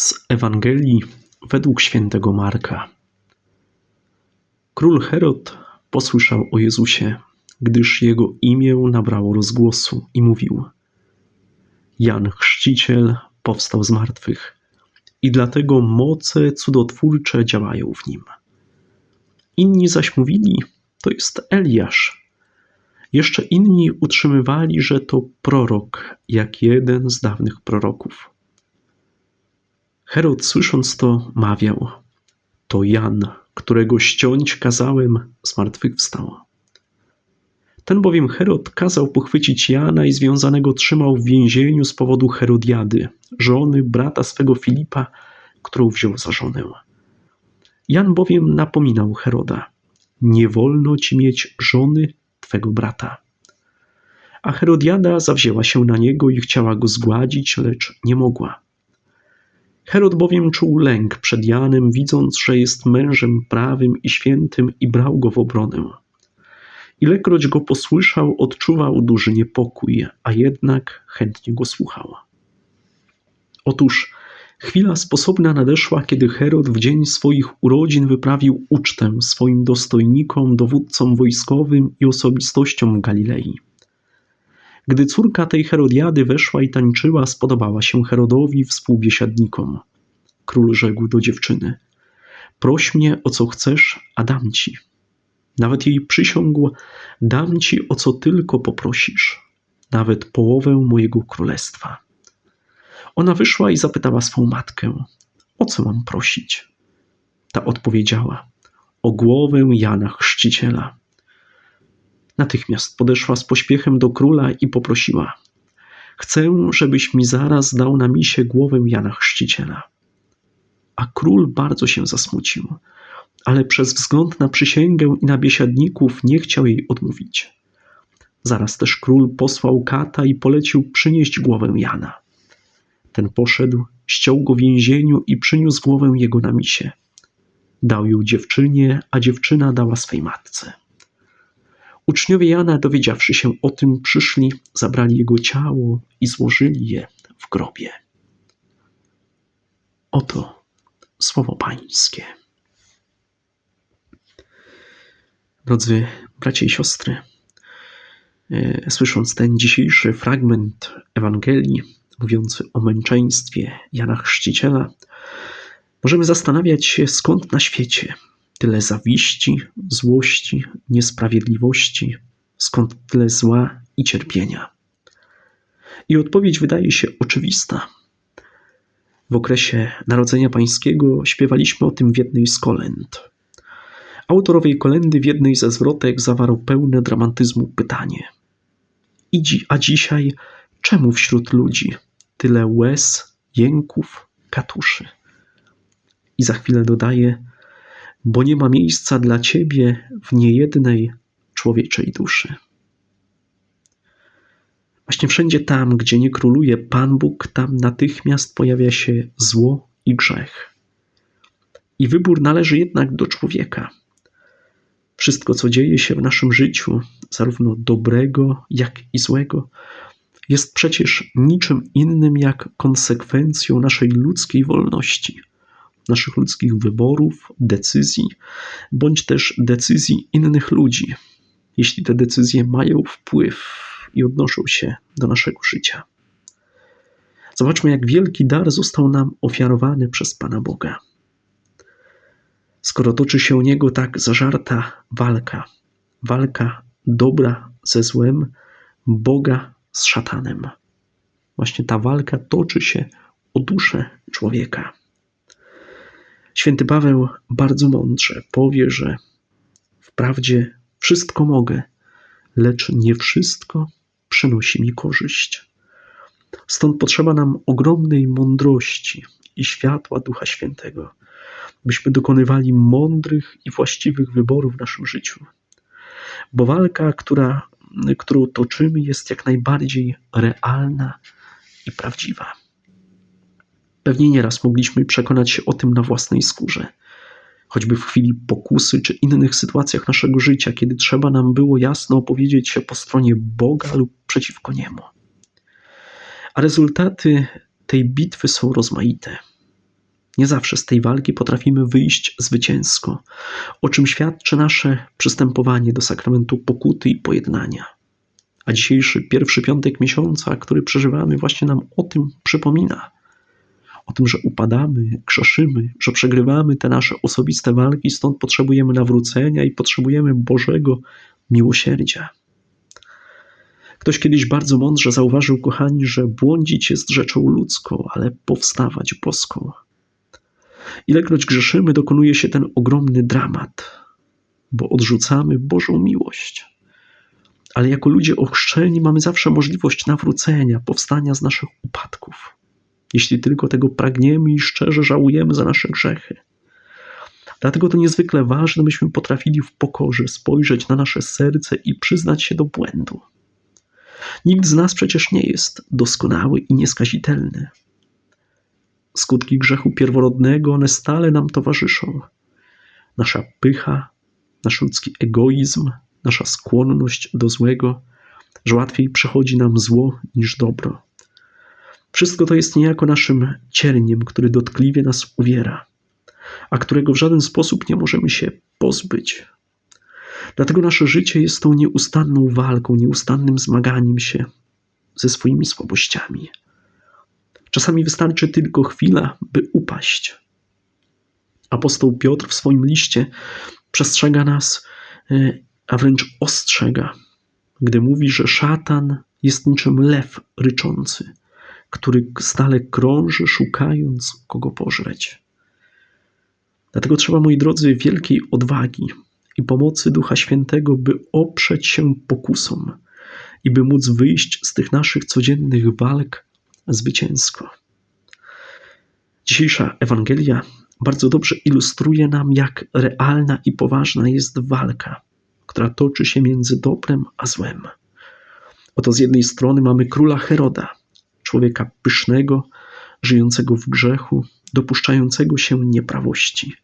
Z Ewangelii według świętego Marka. Król Herod posłyszał o Jezusie, gdyż jego imię nabrało rozgłosu i mówił: Jan Chrzciciel powstał z martwych i dlatego moce cudotwórcze działają w nim. Inni zaś mówili: To jest Eliasz. Jeszcze inni utrzymywali, że to prorok, jak jeden z dawnych proroków. Herod, słysząc to, mawiał: To Jan, którego ściąć kazałem, zmartwychwstał. Ten bowiem Herod kazał pochwycić Jana i związanego trzymał w więzieniu z powodu Herodiady, żony brata swego Filipa, którą wziął za żonę. Jan bowiem napominał Heroda: Nie wolno ci mieć żony twego brata. A Herodiada zawzięła się na niego i chciała go zgładzić, lecz nie mogła. Herod bowiem czuł lęk przed Janem, widząc, że jest mężem prawym i świętym i brał go w obronę. Ilekroć go posłyszał, odczuwał duży niepokój, a jednak chętnie go słuchał. Otóż chwila sposobna nadeszła, kiedy Herod w dzień swoich urodzin wyprawił ucztę swoim dostojnikom, dowódcom wojskowym i osobistościom w Galilei. Gdy córka tej Herodiady weszła i tańczyła, spodobała się Herodowi współbiesiadnikom. Król rzekł do dziewczyny: Proś mnie o co chcesz, a dam ci. Nawet jej przysiągł: Dam ci o co tylko poprosisz, nawet połowę mojego królestwa. Ona wyszła i zapytała swą matkę: O co mam prosić? Ta odpowiedziała: O głowę Jana Chrzciciela. Natychmiast podeszła z pośpiechem do króla i poprosiła: Chcę, żebyś mi zaraz dał na misie głowę Jana Chrzciciela. A król bardzo się zasmucił, ale przez wzgląd na przysięgę i na biesiadników nie chciał jej odmówić. Zaraz też król posłał kata i polecił przynieść głowę Jana. Ten poszedł, ściął go w więzieniu i przyniósł głowę jego na misie. Dał ją dziewczynie, a dziewczyna dała swej matce. Uczniowie Jana, dowiedziawszy się o tym, przyszli, zabrali jego ciało i złożyli je w grobie. Oto słowo Pańskie. Drodzy bracia i siostry, e, słysząc ten dzisiejszy fragment Ewangelii mówiący o męczeństwie Jana Chrzciciela, możemy zastanawiać się, skąd na świecie tyle zawiści, złości, niesprawiedliwości, skąd tyle zła i cierpienia. I odpowiedź wydaje się oczywista. W okresie Narodzenia Pańskiego śpiewaliśmy o tym w jednej z kolęd. Autorowej kolendy w jednej ze zwrotek zawarł pełne dramatyzmu pytanie. Idzi, a dzisiaj czemu wśród ludzi tyle łez, jęków, katuszy? I za chwilę dodaje, bo nie ma miejsca dla ciebie w niejednej człowieczej duszy. Właśnie wszędzie tam, gdzie nie króluje Pan Bóg, tam natychmiast pojawia się zło i grzech. I wybór należy jednak do człowieka. Wszystko, co dzieje się w naszym życiu, zarówno dobrego, jak i złego, jest przecież niczym innym jak konsekwencją naszej ludzkiej wolności, naszych ludzkich wyborów, decyzji, bądź też decyzji innych ludzi, jeśli te decyzje mają wpływ i odnoszą się do naszego życia. Zobaczmy, jak wielki dar został nam ofiarowany przez Pana Boga skoro toczy się u niego tak zażarta walka, walka dobra ze złem, Boga z szatanem. Właśnie ta walka toczy się o duszę człowieka. Święty Paweł bardzo mądrze powie, że wprawdzie wszystko mogę, lecz nie wszystko przynosi mi korzyść. Stąd potrzeba nam ogromnej mądrości i światła Ducha Świętego, byśmy dokonywali mądrych i właściwych wyborów w naszym życiu. Bo walka, która, którą toczymy, jest jak najbardziej realna i prawdziwa. Pewnie nieraz mogliśmy przekonać się o tym na własnej skórze, choćby w chwili pokusy czy innych sytuacjach naszego życia, kiedy trzeba nam było jasno opowiedzieć się po stronie Boga lub przeciwko Niemu. A rezultaty tej bitwy są rozmaite. Nie zawsze z tej walki potrafimy wyjść zwycięsko, o czym świadczy nasze przystępowanie do sakramentu pokuty i pojednania. A dzisiejszy pierwszy piątek miesiąca, który przeżywamy, właśnie nam o tym przypomina. O tym, że upadamy, grzeszymy, że przegrywamy te nasze osobiste walki, stąd potrzebujemy nawrócenia i potrzebujemy Bożego miłosierdzia. Ktoś kiedyś bardzo mądrze zauważył, kochani, że błądzić jest rzeczą ludzką, ale powstawać boską. Ilekroć grzeszymy, dokonuje się ten ogromny dramat, bo odrzucamy Bożą miłość. Ale jako ludzie ochrzczeni mamy zawsze możliwość nawrócenia, powstania z naszych upadków, jeśli tylko tego pragniemy i szczerze żałujemy za nasze grzechy. Dlatego to niezwykle ważne, byśmy potrafili w pokorze spojrzeć na nasze serce i przyznać się do błędu. Nikt z nas przecież nie jest doskonały i nieskazitelny. Skutki grzechu pierworodnego, one stale nam towarzyszą. Nasza pycha, nasz ludzki egoizm, nasza skłonność do złego, że łatwiej przychodzi nam zło niż dobro. Wszystko to jest niejako naszym cierniem, który dotkliwie nas uwiera, a którego w żaden sposób nie możemy się pozbyć. Dlatego nasze życie jest tą nieustanną walką, nieustannym zmaganiem się ze swoimi słabościami. Czasami wystarczy tylko chwila, by upaść. Apostoł Piotr w swoim liście przestrzega nas, e, a wręcz ostrzega, gdy mówi, że szatan jest niczym lew ryczący, który stale krąży, szukając kogo pożreć. Dlatego trzeba, moi drodzy, wielkiej odwagi i pomocy Ducha Świętego, by oprzeć się pokusom i by móc wyjść z tych naszych codziennych walk zwycięsko. Dzisiejsza Ewangelia bardzo dobrze ilustruje nam, jak realna i poważna jest walka, która toczy się między dobrem a złem. Oto z jednej strony mamy króla Heroda, człowieka pysznego, żyjącego w grzechu, dopuszczającego się nieprawości.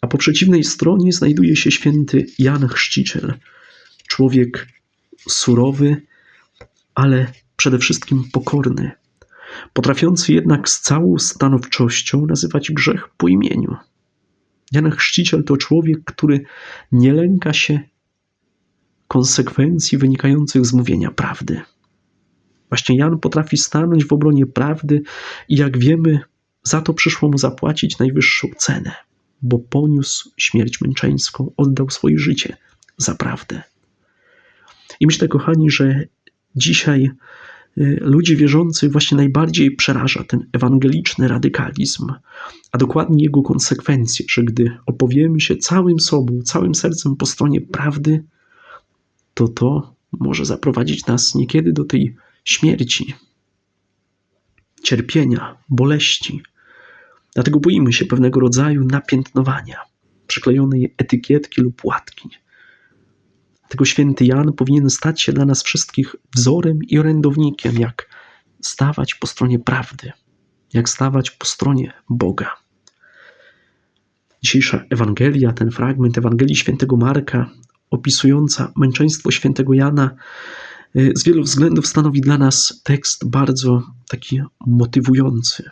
A po przeciwnej stronie znajduje się święty Jan Chrzciciel, człowiek surowy, ale przede wszystkim pokorny, potrafiący jednak z całą stanowczością nazywać grzech po imieniu. Jan Chrzciciel to człowiek, który nie lęka się konsekwencji wynikających z mówienia prawdy. Właśnie Jan potrafi stanąć w obronie prawdy i jak wiemy, za to przyszło mu zapłacić najwyższą cenę, bo poniósł śmierć męczeńską, oddał swoje życie za prawdę. I myślę, kochani, że dzisiaj y, ludzi wierzących właśnie najbardziej przeraża ten ewangeliczny radykalizm, a dokładnie jego konsekwencje, że gdy opowiemy się całym sobą, całym sercem po stronie prawdy, to to może zaprowadzić nas niekiedy do tej śmierci, cierpienia, boleści. Dlatego boimy się pewnego rodzaju napiętnowania, przyklejonej etykietki lub łatki. Dlatego święty Jan powinien stać się dla nas wszystkich wzorem i orędownikiem, jak stawać po stronie prawdy, jak stawać po stronie Boga. Dzisiejsza Ewangelia, ten fragment Ewangelii świętego Marka, opisująca męczeństwo świętego Jana, z wielu względów stanowi dla nas tekst bardzo taki motywujący.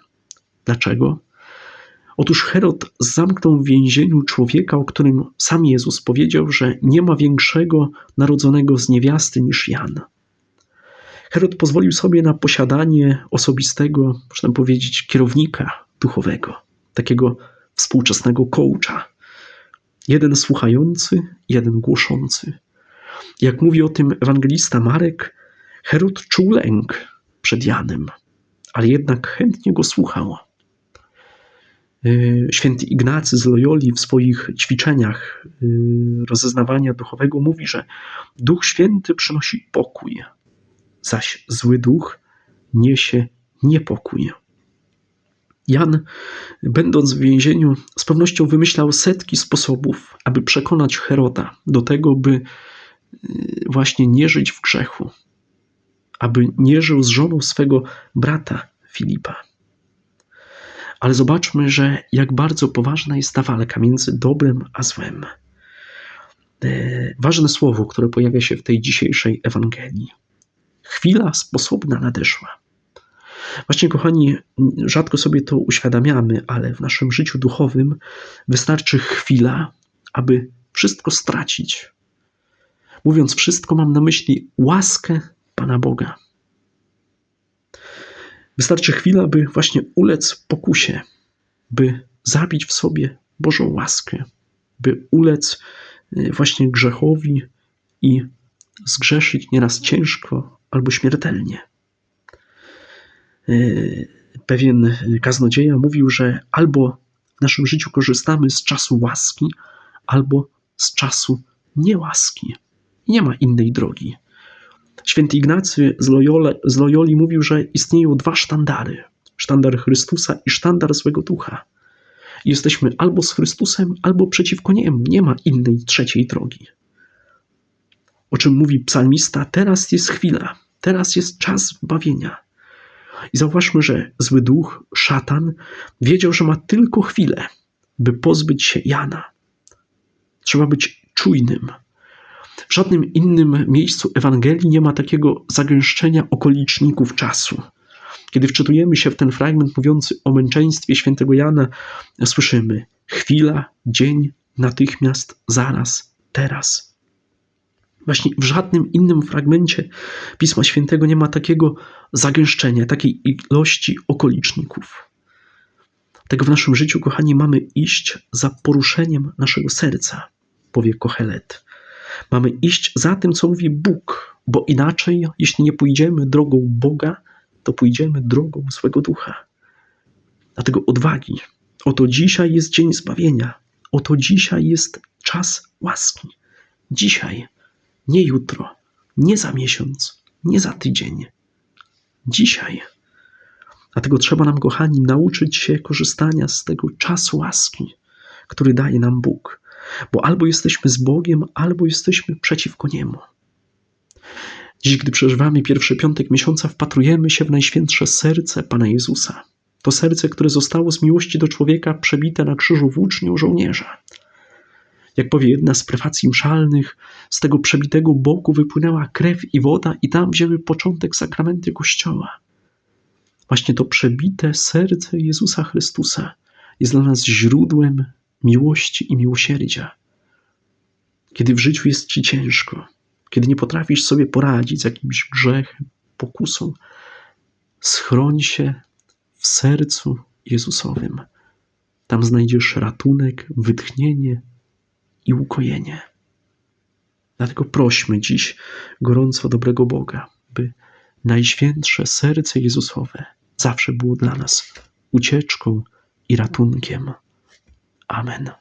Dlaczego? Otóż Herod zamknął w więzieniu człowieka, o którym sam Jezus powiedział, że nie ma większego narodzonego z niewiasty niż Jan. Herod pozwolił sobie na posiadanie osobistego, można powiedzieć, kierownika duchowego, takiego współczesnego coacha. Jeden słuchający, jeden głoszący. Jak mówi o tym ewangelista Marek, Herod czuł lęk przed Janem, ale jednak chętnie go słuchał. Y, święty Ignacy z Loyoli w swoich ćwiczeniach y, rozeznawania duchowego mówi, że Duch Święty przynosi pokój, zaś zły duch niesie niepokój. Jan, będąc w więzieniu, z pewnością wymyślał setki sposobów, aby przekonać Heroda do tego, by właśnie nie żyć w grzechu, aby nie żył z żoną swego brata Filipa. Ale zobaczmy, że jak bardzo poważna jest ta walka między dobrem a złem. E, ważne słowo, które pojawia się w tej dzisiejszej Ewangelii. Chwila sposobna nadeszła. Właśnie, kochani, rzadko sobie to uświadamiamy, ale w naszym życiu duchowym wystarczy chwila, aby wszystko stracić. Mówiąc wszystko, mam na myśli łaskę Pana Boga. Wystarczy chwila, by właśnie ulec pokusie, by zabić w sobie Bożą łaskę, by ulec y, właśnie grzechowi i zgrzeszyć nieraz ciężko albo śmiertelnie. Y, Pewien kaznodzieja mówił, że albo w naszym życiu korzystamy z czasu łaski, albo z czasu niełaski. Nie ma innej drogi. Święty Ignacy z, Loyola, z Loyoli mówił, że istnieją dwa sztandary: sztandar Chrystusa i sztandar złego ducha. Jesteśmy albo z Chrystusem, albo przeciwko niemu. Nie ma innej trzeciej drogi. O czym mówi psalmista: Teraz jest chwila, teraz jest czas bawienia. I zauważmy, że zły duch, szatan, wiedział, że ma tylko chwilę, by pozbyć się Jana. Trzeba być czujnym. W żadnym innym miejscu Ewangelii nie ma takiego zagęszczenia okoliczników czasu. Kiedy wczytujemy się w ten fragment mówiący o męczeństwie świętego Jana, słyszymy chwila, dzień, natychmiast, zaraz, teraz. Właśnie w żadnym innym fragmencie Pisma Świętego nie ma takiego zagęszczenia, takiej ilości okoliczników. Tego w naszym życiu, kochani, mamy iść za poruszeniem naszego serca, powie Kohelet. Mamy iść za tym, co mówi Bóg, bo inaczej, jeśli nie pójdziemy drogą Boga, to pójdziemy drogą złego ducha. Dlatego odwagi. Oto dzisiaj jest dzień zbawienia. Oto dzisiaj jest czas łaski. Dzisiaj, nie jutro, nie za miesiąc, nie za tydzień. Dzisiaj. Dlatego trzeba nam, kochani, nauczyć się korzystania z tego czasu łaski, który daje nam Bóg. Bo albo jesteśmy z Bogiem, albo jesteśmy przeciwko Niemu. Dziś, gdy przeżywamy pierwszy piątek miesiąca, wpatrujemy się w najświętsze serce Pana Jezusa. To serce, które zostało z miłości do człowieka przebite na krzyżu włócznią żołnierza. Jak powie jedna z prefacji mszalnych, z tego przebitego boku wypłynęła krew i woda, i tam wzięły początek sakramenty Kościoła. Właśnie to przebite serce Jezusa Chrystusa jest dla nas źródłem miłości i miłosierdzia. Kiedy w życiu jest ci ciężko, kiedy nie potrafisz sobie poradzić z jakimś grzechem, pokusą, schroń się w sercu Jezusowym. Tam znajdziesz ratunek, wytchnienie i ukojenie. Dlatego prośmy dziś gorąco dobrego Boga, by najświętsze serce Jezusowe zawsze było dla nas ucieczką i ratunkiem. Amen.